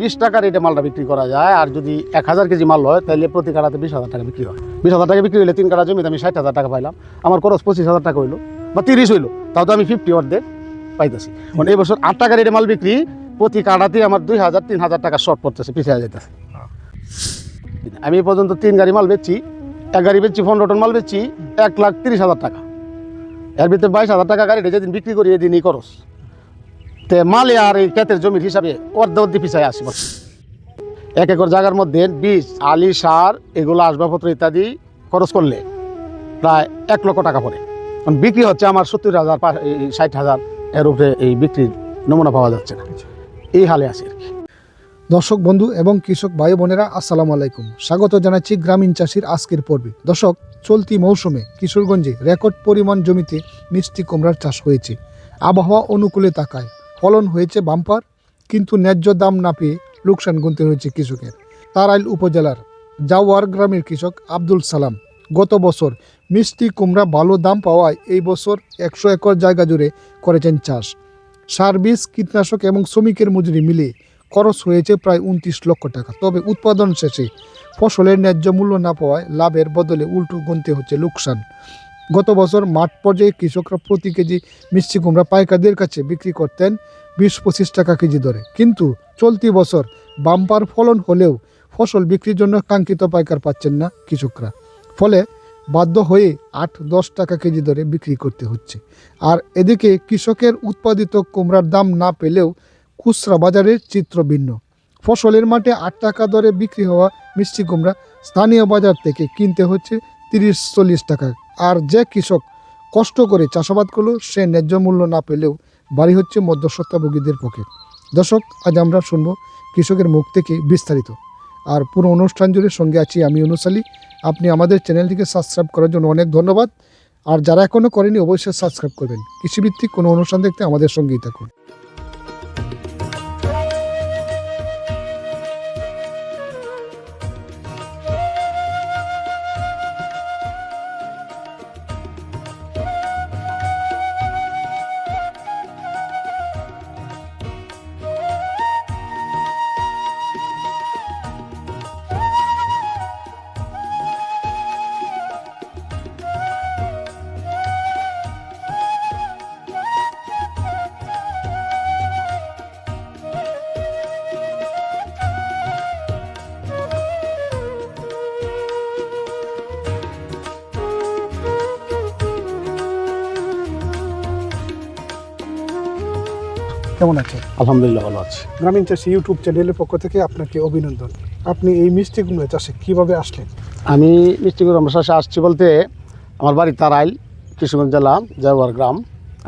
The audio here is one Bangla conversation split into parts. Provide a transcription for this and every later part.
বিশ টাকা রেটে মালটা বিক্রি করা যায়, আর যদি এক হাজার কেজি মাল হয়, তাহলে প্রতি কাটাতে বিশ হাজার টাকা বিক্রি হয়। বিশ হাজার টাকা বিক্রি হলে তিন কাটা জমিতে আমি ষাট হাজার টাকা পাইলাম। আমার খরচ পঁচিশ হাজার টাকা হইল, বা তিরিশ হইল, তাও তো আমি ফিফটি অর্ধেক পাইতেছি। মানে এই বছর আট টাকা রেটে মাল বিক্রি, প্রতি কাটাতে আমার দুই হাজার, তিন হাজার টাকা শর্ট পড়তেছে, পিছিয়ে যেতেছে আমি এ পর্যন্ত তিন গাড়ি মাল বেচছি, এক গাড়ি বেচছি, পনেরো টন মাল বেচছি, এক লাখ তিরিশ হাজার টাকা। এর ভিতরে বাইশ হাজার টাকা গাড়িটা যেদিন বিক্রি করি, এদিনই খরচ। তে মালে আর এই ক্ষেতের জমির হিসাবে অর্ধ অর্ধি পিছায় আসি এক একর জায়গার মধ্যে বীজ, আলি, সার, এগুলো আসবাবপত্র ইত্যাদি খরচ করলে প্রায় এক লক্ষ টাকা পড়ে। বিক্রি হচ্ছে আমার সত্তর হাজার ষাট হাজার এর উপরে এই বিক্রির নমুনা পাওয়া যাচ্ছে না। এই হালে আছে আর কি। দর্শক, বন্ধু এবং কৃষক ভাই বোনেরা, আসসালামু আলাইকুম। স্বাগত জানাচ্ছি গ্রামীণ চাষির আজকের পর্বে। দর্শক, চলতি মৌসুমে কিশোরগঞ্জে রেকর্ড পরিমাণ জমিতে মিষ্টি কুমড়ার চাষ হয়েছে। আবহাওয়া অনুকূলে তাকায়। ফলন হয়েছে বাম্পার, কিন্তু ন্যায্য দাম না পেয়ে লোকসান গুনতে হয়েছে কৃষকের। তারাইল উপজেলার জাওয়ার গ্রামের কৃষক আব্দুল সালাম গত বছর মিষ্টি কুমড়া ভালো দাম পাওয়ায় এই বছর একশো একর জায়গা জুড়ে করেছেন চাষ। সার বীজ কীটনাশক এবং শ্রমিকের মজুরি মিলিয়ে খরচ হয়েছে প্রায় উনত্রিশ লক্ষ টাকা। তবে উৎপাদন শেষে ফসলের ন্যায্য মূল্য না পাওয়ায় লাভের বদলে উল্টো গুনতে হচ্ছে লোকসান। গত বছর মাঠ পর্যায়ে কৃষকরা প্রতি কেজি মিষ্টি কুমড়া পাইকারদের কাছে বিক্রি করতেন বিশ পঁচিশ টাকা কেজি দরে। কিন্তু চলতি বছর বাম্পার ফলন হলেও ফসল বিক্রির জন্য কাঙ্ক্ষিত পাইকার পাচ্ছেন না কৃষকরা। ফলে বাধ্য হয়ে আট দশ টাকা কেজি দরে বিক্রি করতে হচ্ছে। আর এদিকে কৃষকের উৎপাদিত কুমড়ার দাম না পেলেও খুচরা বাজারের চিত্র ভিন্ন। ফসলের মাঠে আট টাকা দরে বিক্রি হওয়া মিষ্টি কুমড়া স্থানীয় বাজার থেকে কিনতে হচ্ছে তিরিশ চল্লিশ টাকা আর যে কৃষক কষ্ট করে চাষাবাদ করল, সে ন্যায্য মূল্য না পেলেও বাড়ি হচ্ছে মধ্যস্বত্বাভোগীদের পক্ষে। দর্শক, আজ আমরা শুনব কৃষকের মুখ থেকে বিস্তারিত। আর পুরো অনুষ্ঠান জুড়ে সঙ্গে আছি আমি অনুসালী আপনি আমাদের চ্যানেলটিকে সাবস্ক্রাইব করার জন্য অনেক ধন্যবাদ। আর যারা এখনও করেনি, অবশ্যই সাবস্ক্রাইব করবেন। কৃষিভিত্তিক কোনো অনুষ্ঠান দেখতে আমাদের সঙ্গেই থাকুন। কেমন আছেন আলহামদুলিল্লাহ ভালো আছি। গ্রামীণ চাষি ইউটিউব চ্যানেলের পক্ষ থেকে আপনাকে অভিনন্দন। আপনি এই মিষ্টি কুমড়া চাষে কীভাবে আসলেন? আমি মিষ্টিগুড় আমরা চাষে আসছি বলতে আমার বাড়ি তারাইল কৃষ্ণগঞ্জ জেলা জয়বার গ্রাম।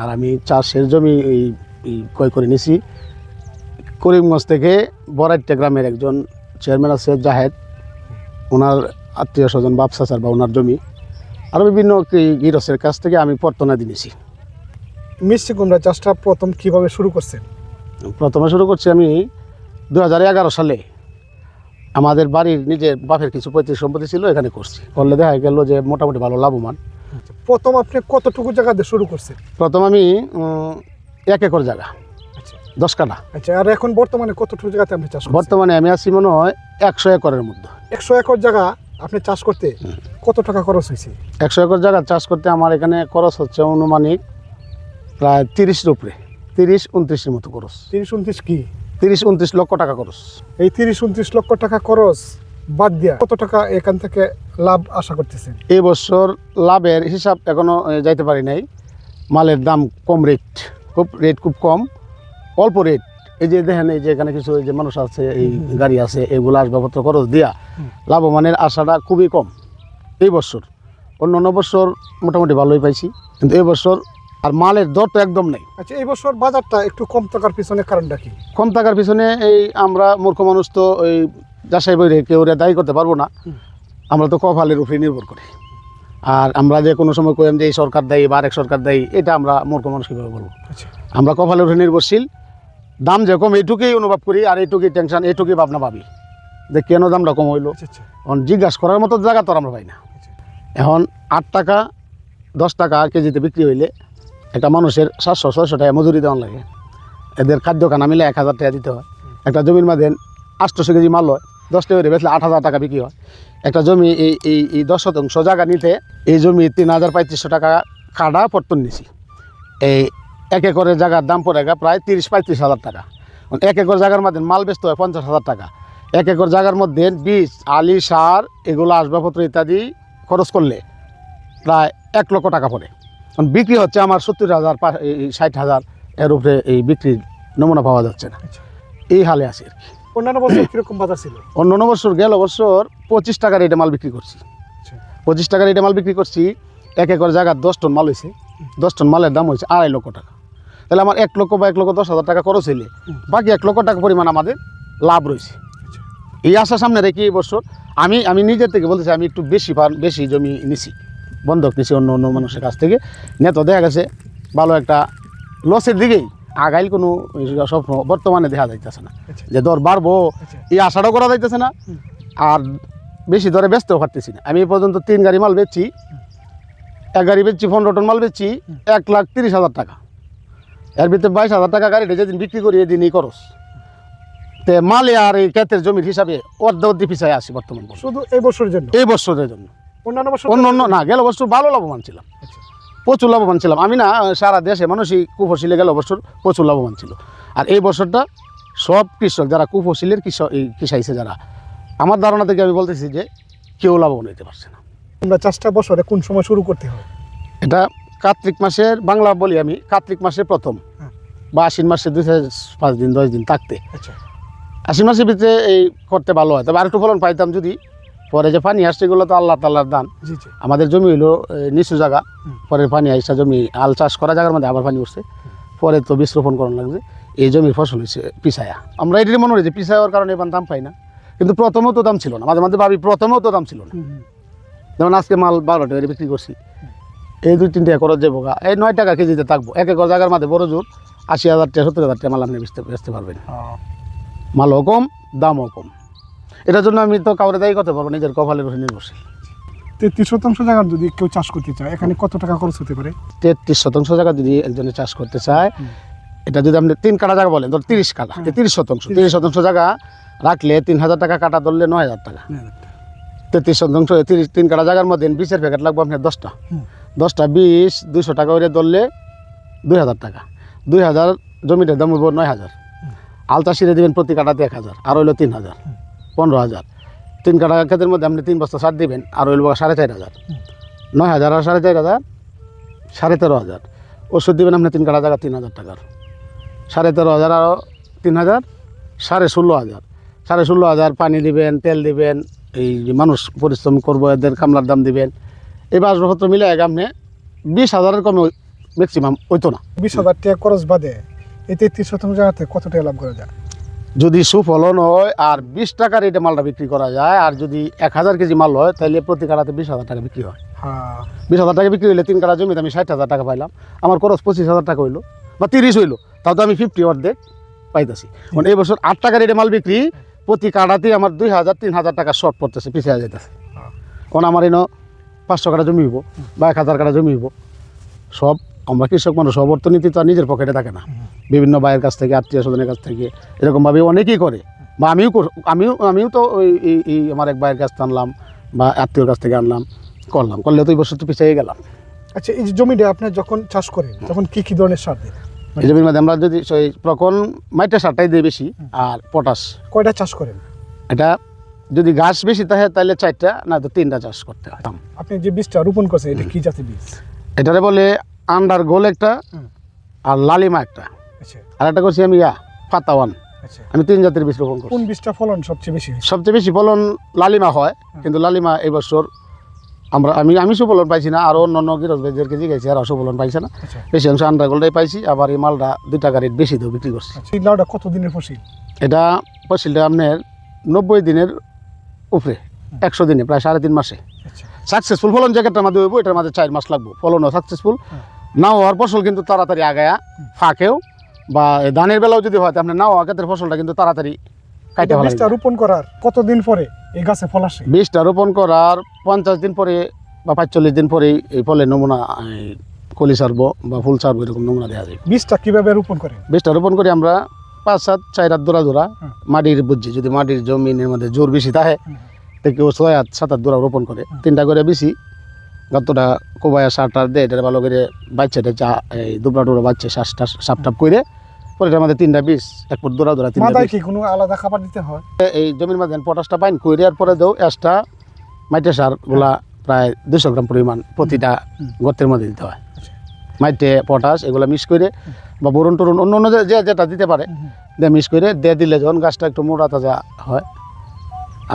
আর আমি চাষের জমি এই ক্রয় করে নিয়েছি করিমগঞ্জ থেকে বরাইট্টা গ্রামের একজন চেয়ারম্যান আছে জাহেদ। ওনার আত্মীয় স্বজন বাপ চাচার বা ওনার জমি। আরও বিভিন্ন গিরসের কাছ থেকে আমি পর্তনা দিয়েছি মিষ্টি কুমড়া চাষটা প্রথম কীভাবে শুরু করছেন? প্রথমে শুরু করছি আমি দু হাজার এগারো সালে। আমাদের বাড়ির নিজের বাপের কিছু পৈতৃক সম্পত্তি ছিল এখানে করছি। করলে দেখা গেল যে মোটামুটি ভালো লাভবান। প্রথম আপনি কতটুকু জায়গা দিয়ে শুরু করছেন? প্রথম আমি এক একর জায়গা। আচ্ছা। দশ কাটা আচ্ছা আর এখন বর্তমানে কতটুকু জায়গাতে আপনি চাষ বর্তমানে আমি আছি মনে হয় একশো একরের মধ্যে। একশো একর জায়গা আপনি চাষ করতে কত টাকা খরচ হয়েছে? একশো একর জায়গা চাষ করতে আমার এখানে খরচ হচ্ছে অনুমানিক প্রায় তিরিশের উপরে। তিরিশ উনত্রিশের মতো খরচ। তিরিশ উনত্রিশ কি? তিরিশ উনত্রিশ লক্ষ টাকা খরচ। এই তিরিশ উনত্রিশ লক্ষ টাকা খরচ বাদ দিয়া কত টাকা এখান থেকে লাভ আশা করতেছেন? এই বছর লাভের হিসাব এখনও যাইতে পারি নাই। মালের দাম কম রেট খুব রেট খুব কম। অল্প রেট এই যে দেখেন এই যে এখানে কিছু যে মানুষ আছে এই গাড়ি আছে এগুলো আসবাবপত্র খরচ দিয়া লাভবানের আশাটা খুবই কম। এই বছর অন্য অন্য বছর মোটামুটি ভালোই পাইছি। কিন্তু এই বছর আর মালের দর তো একদম নেই। আচ্ছা এই বছর বাজারটা একটু কম থাকার পিছনে কারণটা কি? কম টাকার পিছনে এই আমরা মূর্খ মানুষ তো ওই যাচাই বই কেউ ওরা দায়ী করতে পারব না। আমরা তো কপালের উপরে নির্ভর করি। আর আমরা যে কোনো সময় কইম যে এই সরকার দেয় বা আরেক সরকার দেয় এটা আমরা মূর্খ মানুষ কীভাবে বলব? আচ্ছা। আমরা কপালের উপরে নির্ভরশীল। দাম যে কম এইটুকুই অনুভব করি আর এইটুকুই টেনশন এইটুকুই ভাবনা ভাবি। যে কেন দামটা কম হইল? আচ্ছা আচ্ছা। এখন জিজ্ঞাসা করার মতো জায়গা তো আমরা পাই না। এখন আট টাকা দশ টাকা কেজিতে বিক্রি হইলে একটা মানুষের সাতশো, ছয়শো টাকা মজুরি দেওয়ান লাগে। এদের খাদ্য খানা মিলে এক হাজার টাকা দিতে হয়। একটা জমির মাঝে আটশোশো কেজি মাল হয় দশটা করে বেচলে আট হাজার টাকা বিক্রি হয়। একটা জমি এই এই এই দশ শতাংশ জায়গা নিতে এই জমি তিন হাজার পঁয়ত্রিশশো টাকা কাটা পর্তন নিছি। এই এক একরের জায়গার দাম পড়ে গা প্রায় তিরিশ, পঁয়ত্রিশ হাজার টাকা। এক একর জায়গার মধ্যে মাল বেচতে হয় পঞ্চাশ হাজার টাকা। এক একর জায়গার মধ্যে বীজ, আলি, সার, এগুলো আসবাবপত্র ইত্যাদি খরচ করলে প্রায় এক লক্ষ টাকা পড়ে। বিক্রি হচ্ছে আমার সত্তর হাজার পা- এই ষাট হাজার এর উপরে এই বিক্রির নমুনা পাওয়া যাচ্ছে না। আচ্ছা। এই হালে আছে আর কি। অন্যান্য বছর কীরকম বাজার ছিল? অন্য অন্য বছর গেল বছর পঁচিশ টাকার এটা মাল বিক্রি করছি। আচ্ছা। পঁচিশ টাকার এটা মাল বিক্রি করছি এক একর জায়গার দশ টন মাল হয়েছে। দশ টন মালের দাম হয়েছে আড়াই লক্ষ টাকা। তাহলে আমার এক লক্ষ বা এক লক্ষ দশ হাজার টাকা খরচ হইলে বাকি এক লক্ষ টাকা পরিমাণ আমাদের লাভ রয়েছে। আচ্ছা। এই আশা সামনে রেখে এই বছর আমি আমি নিজের থেকে বলতেছি আমি একটু বেশি বেশি জমি নিছি। বন্ধক নিছি অন্য অন্য মানুষের কাছ থেকে। নিয়ে তো দেখা গেছে ভালো একটা লসের দিকেই আগাইল কোনো স্বপ্ন বর্তমানে দেখা যাইতেছে না। আচ্ছা। যে দর বাড়বো আচ্ছা। এই আশাটাও করা যাইতেছে না। আর বেশি দরে বেচতেও পারতেছি না। আমি এই পর্যন্ত তিন গাড়ি মাল বেচছি এক গাড়ি বেচছি পনেরো টন মাল বেচছি এক লাখ তিরিশ হাজার টাকা। এর ভিতরে বাইশ হাজার টাকা গাড়িটা যেদিন বিক্রি করি এদিন এই খরচ। তে মালে আর এই ক্ষেতের জমির হিসাবে অর্ধ অর্ধি পিছায় আসি বর্তমান। শুধু এই বছরের জন্য? এই বছরের জন্য। অন্যান্য বছর অন্য অন্য না গেল বছর ভালো লাভবান ছিলাম। আচ্ছা। প্রচুর লাভবান ছিলাম। আমি না সারা দেশে মানুষই কুফসিলে গেল বছর প্রচুর লাভবান ছিল। আর এই বছরটা সব কৃষক যারা কুফসিলের কৃষক এই কৃষাইছে যারা আমার ধারণা থেকে আমি বলতেছি যে কেউ লাভবান হইতে পারছে না। আমরা চাষটা বছরে কোন সময় শুরু করতে হবে এটা কার্তিক মাসের বাংলা বলি আমি কার্তিক মাসের প্রথম। হ্যাঁ। বা আশ্বিন মাসে দুই পাঁচ দিন দশ দিন থাকতে। আচ্ছা। আশ্বিন মাসের ভিতরে এই করতে ভালো হয়। তবে আরেকটু ফলন পাইতাম যদি পরে যে পানি আসছে এগুলো তো আল্লাহ তাল্লার দান। আমাদের জমি হলো নিচু জায়গা। পরে পানি আইসা জমি আল চাষ করা জায়গার মধ্যে আবার পানি উঠছে। পরে তো বীজ রোপণ করানো লাগছে। এই জমির ফসল হয়েছে পিছায়া। আমরা এটি মনে যে পিছায়ার কারণে এবার দাম পাই না। কিন্তু প্রথমেও তো দাম ছিল না। মাঝে মাঝে ভাবি প্রথমেও তো দাম ছিল না। যেমন আজকে মাল বারো টাকা বিক্রি করছি। এই দুই তিনটে একর যে বোকা এই নয় টাকা কেজিতে থাকব। এক একর জায়গার মধ্যে বড় জোর। আশি হাজার টাকা সত্তর হাজার টাকা মাল আপনি বেচতে বেচতে পারবেন। মালও কম দামও কম। এটার জন্য আমি তো কাউরে দায়ী করতে পারব নিজের কপালের উপরে নির্ভরশীল। তেত্রিশ শতাংশ জায়গার যদি কেউ চাষ করতে চায় এখানে কত টাকা খরচ হতে পারে? তেত্রিশ শতাংশ জায়গা যদি একজনে চাষ করতে চায় এটা যদি আপনি তিন কাটা জায়গা বলেন ধর তিরিশ কাটা। তিরিশ শতাংশ তিরিশ শতাংশ জায়গা রাখলে তিন হাজার টাকা কাটা ধরলে নয় হাজার টাকা। তেত্রিশ শতাংশ তিরিশ তিন কাটা জায়গার মধ্যে বিশের প্যাকেট লাগবে আপনার দশটা। দশটা বিশ দুইশো টাকা করে ধরলে দুই হাজার টাকা। দুই হাজার জমিটার দাম হইব নয় হাজার। আলতা সিরে দেবেন প্রতি কাটাতে এক হাজার আর হইল তিন হাজার। পনেরো হাজার। তিন কাটা ক্ষেতের মধ্যে আপনি তিন বস্তা সার দিবেন, আর ওই হইল সাড়ে চার হাজার। নয় হাজার আর সাড়ে চার হাজার, সাড়ে তেরো হাজার। ওষুধ দিবেন আপনি তিন কাটা জায়গা তিন হাজার টাকার। সাড়ে তেরো হাজার আরও তিন হাজার, সাড়ে ষোলো হাজার। সাড়ে ষোলো হাজার পানি দিবেন, তেল দিবেন, এই যে মানুষ পরিশ্রম করব, এদের কামলার দাম দিবেন। এই বাসপত্র মিলে এক আপনি বিশ হাজারের কমে ম্যাক্সিমাম হইতো না। বিশ হাজার টাকা খরচ বাদে এই তেত্রিশ শতাংশ জায়গাতে কত টাকা লাভ করা যায়? যদি সুফলন হয় আর বিশ টাকা রেটে মালটা বিক্রি করা যায় আর যদি এক হাজার কেজি মাল হয় তাহলে প্রতি কাটাতে বিশ হাজার টাকা বিক্রি হয়। হ্যাঁ। বিশ হাজার টাকা বিক্রি হইলে তিন কাটা জমিতে আমি ষাট হাজার টাকা পাইলাম। আমার খরচ পঁচিশ হাজার টাকা হইল বা তিরিশ হইল তাও তো আমি ফিফটি অর্ধেক পাইতেছি। মানে এই বছর আট টাকা রেটে মাল বিক্রি প্রতি কাটাতে আমার দুই হাজার তিন হাজার টাকা শর্ট পড়তেছে পিছিয়ে যাইতেছে। হ্যাঁ। কারণ আমার এনে পাঁচশো কাটা জমি হইব বা এক হাজার কাটা জমি হইব সব আমরা কৃষক মানুষ সব অর্থনীতি তো নিজের পকেটে থাকে না। বিভিন্ন ভাইয়ের কাছ থেকে আত্মীয় স্বজনের কাছ থেকে এরকমভাবে অনেকেই করে। বা আমিও আমিও আমিও তো ওই এই- এই আমার এক ভাইয়ের কাছ থেকে আনলাম বা আত্মীয়র কাছ থেকে আনলাম করলাম। করলে তো এই বছর তো পিছিয়ে গেলাম। আচ্ছা এই যে জমিটা আপনি যখন চাষ করেন তখন কি কি ধরনের সার দেন? এই জমির মধ্যে আমরা যদি সেই প্রকন মাইটা সারটাই দিই বেশি আর পটাশ। কয়টা চাষ করেন? এটা যদি ঘাস বেশি থাকে তাহলে চারটা না তো তিনটা চাষ করতে হয়। আপনি যে বীজটা রোপণ করছেন এটা কি জাতের বীজ? এটারে বলে আন্ডার গোল একটা আর লালিমা একটা। আচ্ছা। আর একটা করছি আমি ইয়া পাতাওয়ান আচ্ছা। আমি তিন জাতের বীজ রোপণ করছি। কোন বীজটা ফলন সবচেয়ে বেশি সবচেয়ে বেশি ফলন লালিমা হয় কিন্তু লালিমা এই বছর আমরা আমি আমি সুফলন পাইছি না আর অন্য অন্য কেজি গেছি আর সুফলন পাইছে না। আচ্ছা। বেশি অংশ আন্ডার গোলটাই পাইছি আবার এই মালটা দুই টাকা রেট বেশি দিয়ে বিক্রি করছি। এই লাউটা কত দিনের ফসল? এটা ফসলটা আপনার নব্বই দিনের উপরে একশো দিনে প্রায় সাড়ে তিন মাসে। সাকসেসফুল ফলন জ্যাকেটটার মধ্যে হইব এটার মধ্যে চার মাস লাগবো। ফলনও সাকসেসফুল নাও হওয়ার ফসল কিন্তু তাড়াতাড়ি আগায়া ফাঁকেও বা ধানের বেলাও যদি হয় আপনি নাও আগাতের ফসলটা কিন্তু তাড়াতাড়ি এটা বীজটা রোপণ করার কতদিন পরে এই গাছে ফল আসে? বীজটা রোপণ করার পঞ্চাশ দিন পরে বা পাঁচচল্লিশ দিন পরে এই ফলের নমুনা কলি সারবো বা ফুল সারবো এরকম নমুনা দেওয়া যায়। বীজটা কীভাবে রোপণ করে বীজটা রোপণ করি আমরা পাঁচ সাত চার হাত দৌড়া দৌড়া মাটির বুঝছি যদি মাটির জমিনের মধ্যে জোর বেশি থাকে। তো কেউ ছয় হাত সাত হাত দৌড়া রোপণ করে। তিনটা করে বেশি গতটা কোবায়া সারটার দেয় এটা ভালো করে বাচ্চাটা চা এই দুবরা টুবরা বাচ্চা শ্বাস টাস সাপ টাপ করে পরে মধ্যে তিনটা বিষ এক ফুট দৌড়া দৌড়া তিনটা কি কোনো আলাদা খাবার দিতে হয় এই জমির মধ্যে পটাশটা পাইন করে আর পরে দেও এক্সট্রা মাইটে সারগুলা প্রায় দুশো গ্রাম পরিমাণ প্রতিটা। গর্তের মধ্যে দিতে হয়। মাইটে পটাশ এগুলো মিক্স করে বা বরুণ টরুণ অন্য অন্য যে- যে যেটা দিতে পারে দিয়ে মিক্স করে দিয়ে দিলে যখন গাছটা একটু মোটা তাজা হয়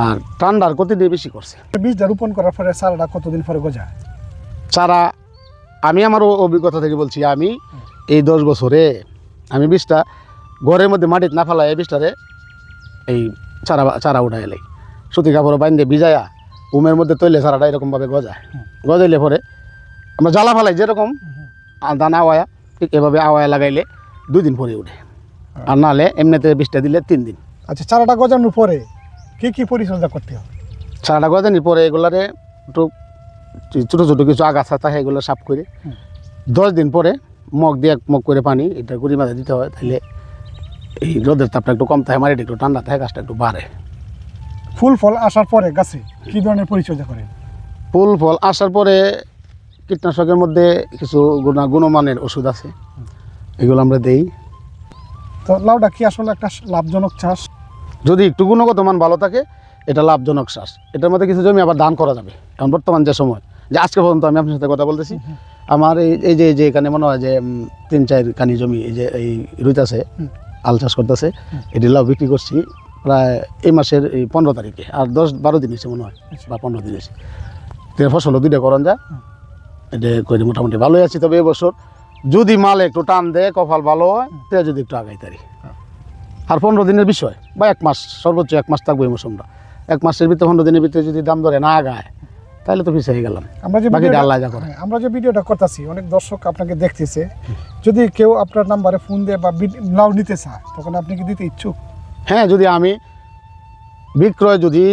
আর ঠান্ডার গতি দিয়ে বেশি করছে। বীজটা রোপণ করার পরে সারাটা কতদিন পরে গজায়? চারা আমি আমার অভিজ্ঞতা থেকে বলছি আমি এই দশ বছরে আমি বীজটা ঘরের মধ্যে মাটিতে না ফেলাই এই বীজটারে এই চারা চারা উঠাই এলাই। সুতি কাপড় বাইন্দে ভিজায়া উমের মধ্যে তৈলে চারাটা এরকমভাবে গজায়। গজাইলে পরে আমরা জ্বালা ফেলাই যেরকম দানা আওয়ায়া ঠিক এভাবে আওয়ায়া লাগাইলে দুই দিন পরে উঠে। আর নাহলে এমনিতে বীজটা দিলে তিন দিন। আচ্ছা চারাটা গজানোর পরে কি কি পরিচর্যা করতে হয় চারাটা গজানি পরে এগুলারে একটু ছোটো ছোটো কিছু আগাছা থাকে এগুলো সাফ করে। দশ দিন পরে মগ দিয়ে এক মগ করে পানি এটা গুড়ি মাঝে দিতে হয় তাহলে এই রোদের তাপটা একটু কম থাকে মাটিটা একটু ঠান্ডা থাকে গাছটা একটু বাড়ে। ফুল ফল আসার পরে গাছে কি ধরনের পরিচর্যা করেন? ফুল ফল আসার পরে কীটনাশকের মধ্যে কিছু গুণা গুণমানের ওষুধ আছে এগুলো আমরা দেই। তো লাউটা কি আসলে একটা লাভজনক চাষ? যদি একটু গুণগত মান ভালো থাকে এটা লাভজনক চাষ এটার মধ্যে কিছু জমি আবার দান করা যাবে। এখন বর্তমান যে সময় যে আজকে পর্যন্ত আমি আপনার সাথে কথা বলতেছি আমার এই এই যে যে এখানে মনে হয় যে তিন চার কানি জমি এই যে এই রুইতাছে আল চাষ করতেছে এটি লাউ বিক্রি করছি প্রায় এই মাসের এই পনেরো তারিখে আর দশ বারো দিন হয়েছে মনে হয় আচ্ছা। বা পনেরো দিন হয়েছে। তো ফসলও দুইটা করন যা। এটা করে মোটামুটি ভালোই আছি তবে এবছর যদি মাল একটু টান দেয় কপাল ভালো হয় তে যদি একটু আগাই তারি। আর পনেরো দিনের বিষয় বা এক মাস সর্বোচ্চ এক মাস থাকব এই মৌসুমটা। এক মাসের ভিতরে পনেরো দিনের ভিতরে যদি দাম ধরে না আগায় তাহলে তো পিছিয়ে গেলাম। আমরা যে বাকি আল্লাহ যা করে। আমরা যে ভিডিওটা করতেছি অনেক দর্শক আপনাকে দেখতেছে। যদি কেউ আপনার নাম্বারে ফোন দিয়ে বা লাউ নিতে চায় তখন আপনি কি দিতে ইচ্ছুক? হ্যাঁ যদি আমি বিক্রয় যদি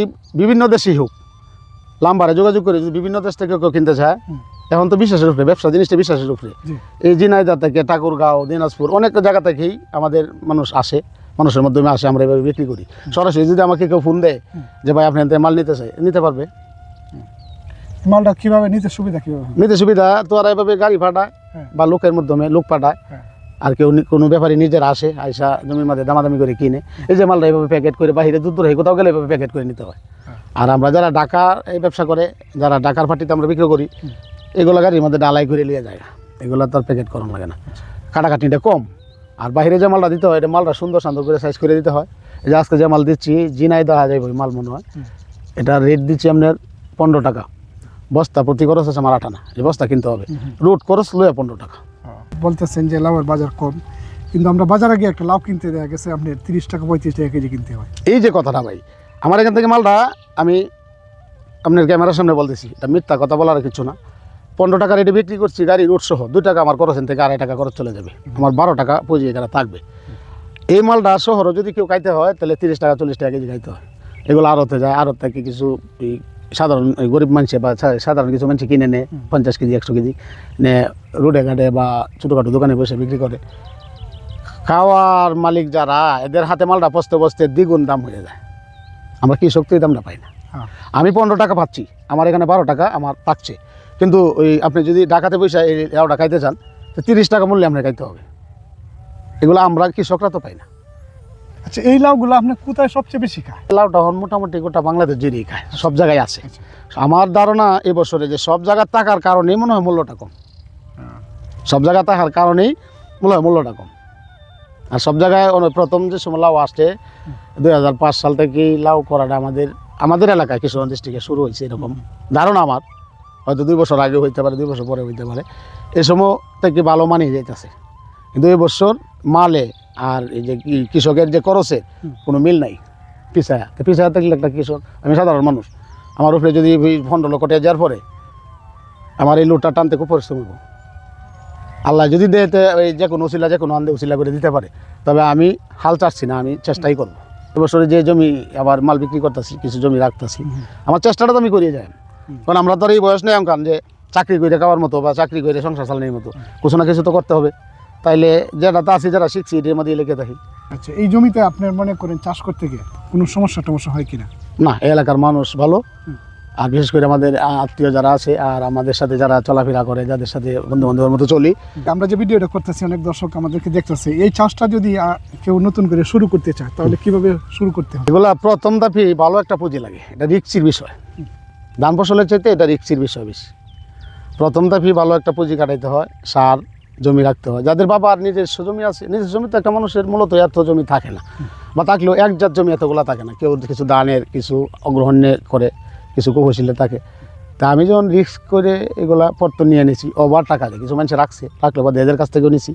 বিভিন্ন দেশেই হোক লাম্বারে যোগাযোগ করে যদি বিভিন্ন দেশ থেকে কেউ কিনতে চায় এখন তো বিশ্বাসের উপরে ব্যবসা জিনিসটা বিশ্বাসের উপরে। এই জিনাইদা থেকে ঠাকুরগাঁও দিনাজপুর অনেক জায়গা থেকেই আমাদের মানুষ আসে। মানুষের মাধ্যমে আসে আমরা এভাবে বিক্রি করি সরাসরি যদি আমাকে কেউ ফোন দেয় যে ভাই আপনি মাল নিতে চাই নিতে পারবে মালটা কীভাবে নিতে সুবিধা কীভাবে? নিতে সুবিধা তো আর এভাবে গাড়ি পাঠায় হ্যাঁ। বা লোকের মাধ্যমে লোক পাঠায় হ্যাঁ। আর কেউ কোনো ব্যাপারী নিজের আসে আইসা জমির মধ্যে দামাদামি করে কিনে এই যে মালটা এভাবে প্যাকেট করে বাহিরে দূর দূরে কোথাও গেলে এভাবে প্যাকেট করে নিতে হয় হ্যাঁ। আর আমরা যারা ঢাকার এই ব্যবসা করে যারা ডাকার ফাটিতে আমরা বিক্রি করি। এগুলো গাড়ির মধ্যে ডালাই করে নিয়ে যায় এগুলো তো আর প্যাকেট করানো লাগে না কাটাকাটিটা কম আর বাইরে যে মালটা দিতে হয় এটা মালটা সুন্দর সুন্দর করে সাইজ করে দিতে হয়। এই যে আজকে যে মাল দিচ্ছি জিনাই দেওয়া যায় মাল মনে হয়। এটা রেট দিচ্ছি আপনার পনেরো টাকা। বস্তা প্রতি খরচ আছে আমার আঠানা। এই বস্তা কিনতে হবে। রুট খরচ লয়ে পনেরো টাকা। বলতেছেন যে লাভের বাজার কম। কিন্তু আমরা বাজারে গিয়ে একটা লাভ কিনতে দেওয়া গেছে আপনি তিরিশ টাকা পঁয়ত্রিশ টাকা কেজি কিনতে হয়। এই যে কথাটা ভাই আমার এখান থেকে মালটা আমি আপনার ক্যামেরার সামনে বলতেছি। এটা মিথ্যা কথা বলার কিছু না। পনেরো টাকা রেটে বিক্রি করছি গাড়ির রুট সহ। দুই টাকা আমার খরচেন থেকে আড়াই টাকা খরচ চলে যাবে। আমার বারো টাকা পুঁজি এখানে থাকবে। এই মালটা শহরও যদি কেউ খাইতে হয় তাহলে তিরিশ টাকা চল্লিশ টাকা কেজি খাইতে হয়। এগুলো আড়তে যায় আড়ত থেকে কিছু সাধারণ গরিব মানুষে বা সাধারণ কিছু মানুষ কিনে নেয় পঞ্চাশ কেজি একশো কেজি নে রোডে ঘাটে বা ছোটোখাটো দোকানে বসে বিক্রি করে। খাওয়ার মালিক যারা এদের হাতে মালটা বসতে বসতে দ্বিগুণ দাম হয়ে যায়। আমরা কৃষক তো এই দামটা পাই না। হ্যাঁ। আমি পনেরো টাকা পাচ্ছি আমার এখানে বারো টাকা আমার পাচ্ছে কিন্তু ওই আপনি যদি ডাকাতে পয়সা এই লাউটা খাইতে চান তো তিরিশ টাকা মূল্যে আপনার খাইতে হবে। এগুলো আমরা কৃষকরা তো পাই না। আচ্ছা এই লাউগুলো আপনি কোথায় সবচেয়ে বেশি খায়? লাউটা এখন মোটামুটি গোটা বাংলাদেশ জেরিয়ে খায় সব জায়গায় আছে। আমার ধারণা এবছরে যে সব জায়গায় থাকার কারণেই মনে হয় মূল্যটা কম। সব জায়গায় থাকার কারণেই মনে হয় মূল্যটা কম। আর সব জায়গায় প্রথম যে সময় লাউ আসছে দুই হাজার পাঁচ সাল থেকেই লাউ করাটা আমাদের আমাদের এলাকায় কিশোরগঞ্জ ডিস্ট্রিক্টে শুরু হয়েছে এরকম। ধারণা আমার। হয়তো দুই বছর আগে হইতে পারে দুই বছর পরে হইতে পারে। এই সময় থেকে ভালো মানিয়ে যাইতেছে। কিন্তু এই বছর মালে আর এই যে কি- কৃষকের যে খরচে কোনো মিল নাই পিছায়া। তো পিছায়া থাকলে একটা কৃষক আমি সাধারণ মানুষ। আমার উপরে যদি পনেরো লক্ষ টাকা যাওয়ার পরে আমার এই লোডটা টানতে খুব পরিশ্রম হইব। আল্লাহ যদি দেয় এই যে কোনো উসিলা যে কোনো আন্দে উসিলা করে দিতে পারে। তবে আমি হাল চাচ্ছি না আমি চেষ্টাই করব। এবছরে যে জমি আবার মাল বিক্রি করতেছি কিছু জমি রাখতেছি আমার চেষ্টাটা তো আমি করিয়ে যাই। কারণ আমরা তো আর এই বয়স নেই কারণ যে চাকরি করে খাওয়ার মতো বা চাকরি করে সংসার চালানোর মতো কিছু না কিছু তো করতে হবে। তাইলে যেটা আছে যারা শিখছি এটার মধ্যে লেগে থাকি আচ্ছা এই জমিতে আপনার মনে করেন চাষ করতে গিয়ে কোনো সমস্যা টমস্যা হয় কিনা? না এই এলাকার মানুষ ভালো। আর বিশেষ করে আমাদের আত্মীয় যারা আছে আর আমাদের সাথে যারা চলাফেরা করে যাদের সাথে বন্ধু বান্ধবের মতো চলি। আমরা যে ভিডিওটা করতেছি অনেক দর্শক আমাদেরকে দেখতেছে। এই চাষটা যদি কেউ নতুন করে শুরু করতে চায় তাহলে কীভাবে শুরু করতে হবে এগুলা প্রথম দাফি ভালো একটা পুঁজি লাগে। এটা রিক্সির বিষয়। ধান ফসলের চাইতে এটা রিক্সির বিষয় বেশি। প্রথম দাফি ভালো একটা পুঁজি কাটাইতে হয় সার জমি রাখতে হয়। যাদের বাবার নিজস্ব জমি আছে নিজস্ব জমি তো একটা মানুষের মূলত এত জমি থাকে না। বা থাকলেও এক জাত জমি এতগুলা থাকে না। কেউ কিছু দানের কিছু অগ্রহণে করে কিছু কুপশিলে থাকে। তা আমি যখন রিস্ক করে এগুলা পত্র নিয়ে নিয়েছি ওভার টাকা দিয়ে কিছু মানুষ রাখছে রাখলে বা এদের কাছ থেকেও নিছি।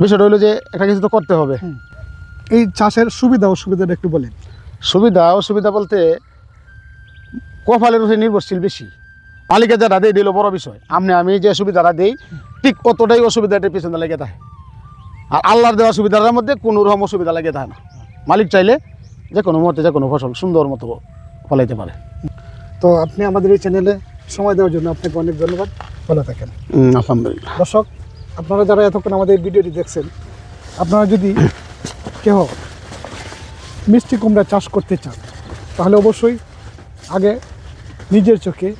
বিষয়টা হলো যে একটা কিছু তো করতে হবে। এই চাষের সুবিধা অসুবিধাটা একটু বলেন। সুবিধা অসুবিধা বলতে কপালের উপরে নির্ভরশীল বেশি। মালিকের যারা দেয় দিল বড় বিষয়। আপনি আমি যে সুবিধাটা দিই ঠিক অতটাই অসুবিধাটা পিছনে লেগে থাকে। আর আল্লাহর দেওয়া সুবিধার মধ্যে কোনো রকম অসুবিধা লেগে থাকে না। মালিক চাইলে যে কোনো মুহূর্তে যে কোনো ফসল সুন্দর মতো ফলাইতে পারে। তো আপনি আমাদের এই চ্যানেলে সময় দেওয়ার জন্য আপনাকে অনেক ধন্যবাদ। ভালো থাকেন। হুম, আলহামদুলিল্লাহ। দর্শক আপনারা যারা এতক্ষণ আমাদের ভিডিওটি দেখছেন আপনারা যদি কেহ মিষ্টি কুমড়া চাষ করতে চান তাহলে অবশ্যই আগে নিজের চোখে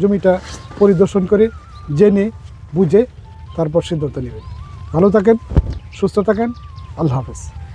জমিটা পরিদর্শন করে, জেনে, বুঝে তারপর সিদ্ধান্ত নেবেন। ভালো থাকেন, সুস্থ থাকেন, আল্লাহ হাফেজ।